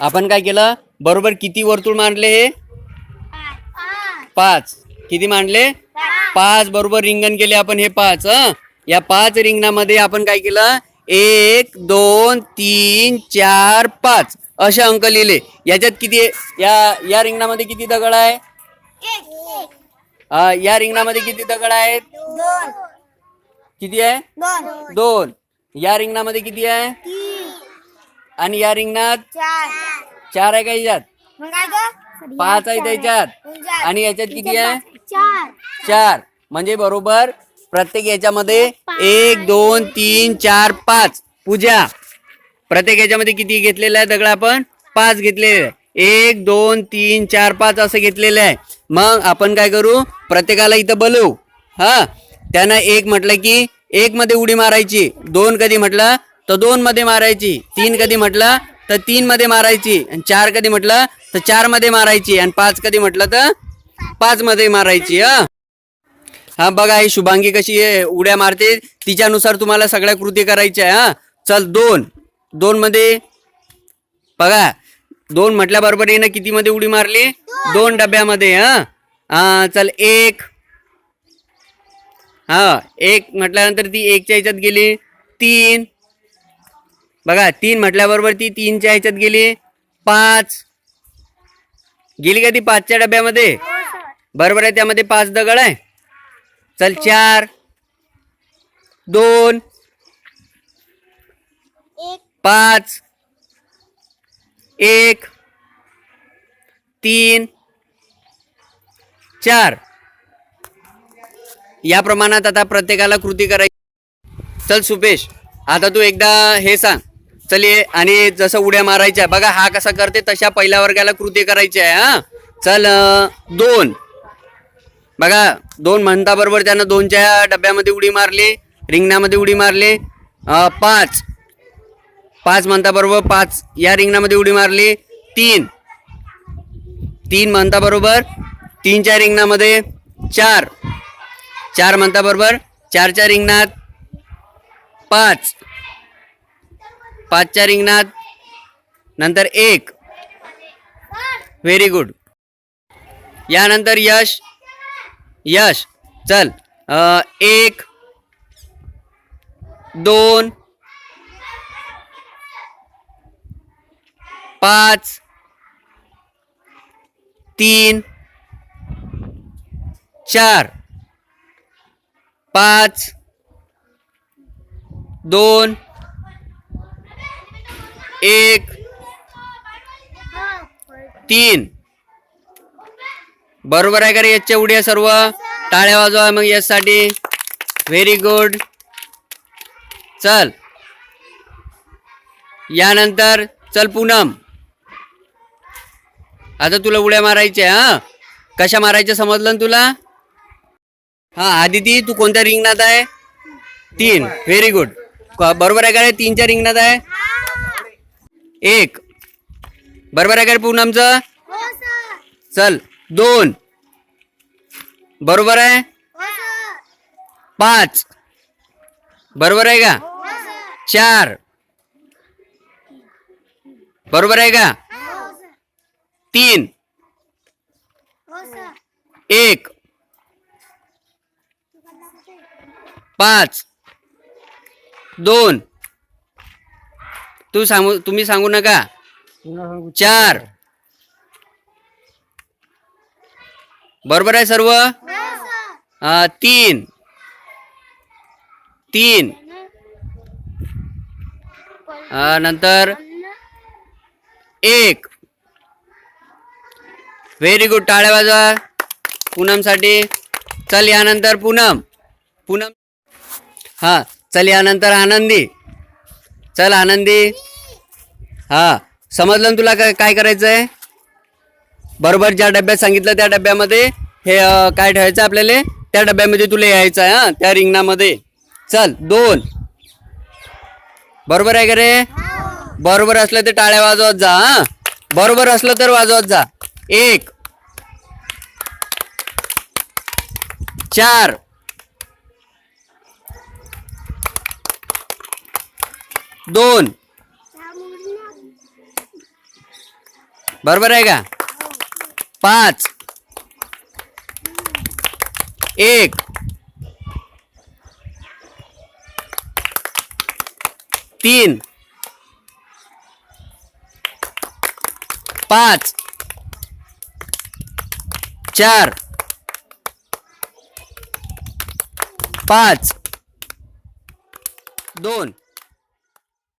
आपण काय केलं? बरोबर किती वर्तुळ मांडले हे? पाच. किती मांडले? पाच. बरोबर रिंगण केले आपण हे पाच? या पाच रिंगणामध्ये आपण काय केलं? एक दोन तीन चार पाच. असे अंक लिहिले. याच्यात किती? या या रिंगणामध्ये किती दगड आहे? हा, या रिंगणामध्ये किती दगड आहेत? किती आहे? दोन. या रिंगणामध्ये किती आहे? आणि या रिंगणात चार. चार आहे का याच्यात? मग काय गं? पाच आहे त्याच्यात. आणि याच्यात किती आहे? चार. चार. म्हणजे बरोबर प्रत्येक याच्यामध्ये एक दोन तीन चार पाच. पूजा प्रत्येक याच्यामध्ये किती घेतलेलं आहे दगड आपण? पाच घेतलेले. आहे एक दोन तीन चार पाच असं घेतलेलं आहे. मग आपण काय करू? प्रत्येकाला इथं बोलवू. हा? त्यानं एक म्हटलं की एक मध्ये उडी मारायची. दोन कधी म्हटलं? तर दोन मध्ये मारायची. तीन कधी म्हटलं तर तीन मध्ये मारायची. आणि चार कधी म्हटलं तर चारमध्ये मारायची. आणि पाच कधी म्हटलं तर पाच मध्ये मारायची हा? हा बघा ही शुभांगी कशी आहे उड्या मारते. तिच्यानुसार तुम्हाला सगळ्या कृती करायच्या आहे हा? चल दोन. दोन मध्ये बघा दोन म्हटल्याबरोबर येणं किती मध्ये उडी मारली? दोन डब्यामध्ये हा? हा चल एक. हा एक म्हटल्यानंतर ती एकच्या ह्याच्यात गेली. तीन. बघा तीन म्हटल्याबरोबर ती तीनच्या ह्याच्यात गेली. पाच. गेली का ती पाचच्या डब्यामध्ये? बरोबर आहे त्यामध्ये पाच दगड आहे. चल चार. दोन. पाच. एक. तीन. चार. या प्रमाणात आता प्रत्येकाला कृती करायची. चल सुपेश आता तू एकदा हे सांग. चल ये आणि जसं उड्या मारायच्या बघा हा कसा करते तशा पहिल्या वर्गाला कृती करायची आहे हा. चल दोन. बघा दोन म्हणता बरोबर त्यानं दोनच्या डब्यामध्ये उडी मारली रिंगणामध्ये उडी मारली पाच. पाच म्हणता बरोबर पाच. या रिंगणामध्ये उडी मारली तीन. तीन म्हणता बरोबर तीनच्या रिंगणामध्ये चार. चार म्हणता बरोबर चारच्या रिंगणात पाच. पाचच्या रिंगणात. नंतर एक. व्हेरी गुड यानंतर यश. यश. चल. एक. दोन. पाच. तीन. चार. पाच. दोन. एक तीन. बरोबर आहे का रे? याच्या उड्या सर्व. टाळ्या वाजवा मग यासाठी. व्हेरी गुड चल. यानंतर चल पूनम. आता तुला उड्या मारायच्या हा? कशा मारायच्या समजलं ना तुला? हा आदिती तू कोणत्या रिंगणात आहे? तीन. व्हेरी गुड बरोबर आहे का रे? तीनच्या रिंगणात आहे? एक. बरोबर आहे का पूनमचं हो सर. चल दोन. बरोबर आहे? हो पाच. बरोबर आहे का? हो चार. बरोबर आहे का? तीन. एक. पाच. दोन. तू सांगू तुम्ही सांगू नका. चार. बरोबर आहे सर्व? हो सर अं, तीन. तीन. नंतर एक. व्हेरी गुड टाळ्या वाजवा. पूनमसाठी. चल यानंतर पूनम. पूनम. हा चल यानंतर आनंदी. चल आनंदी. हा समजलं ना तुला काय काय करायचं आहे बरोबर ज्या डब्यात सांगितलं त्या डब्यामध्ये हे काय ठेवायचं आपल्याला? त्या डब्यामध्ये तुला यायचं आहे हा त्या रिंगणामध्ये. चल दोन. बरोबर आहे का रे? बरोबर असलं तर टाळ्या वाजवत जा हा. बरोबर असलं तर वाजवत जा. एक. चार. दोन. बरोबर आहे का? पाच. एक. तीन. पाच. चार. पाच. दोन.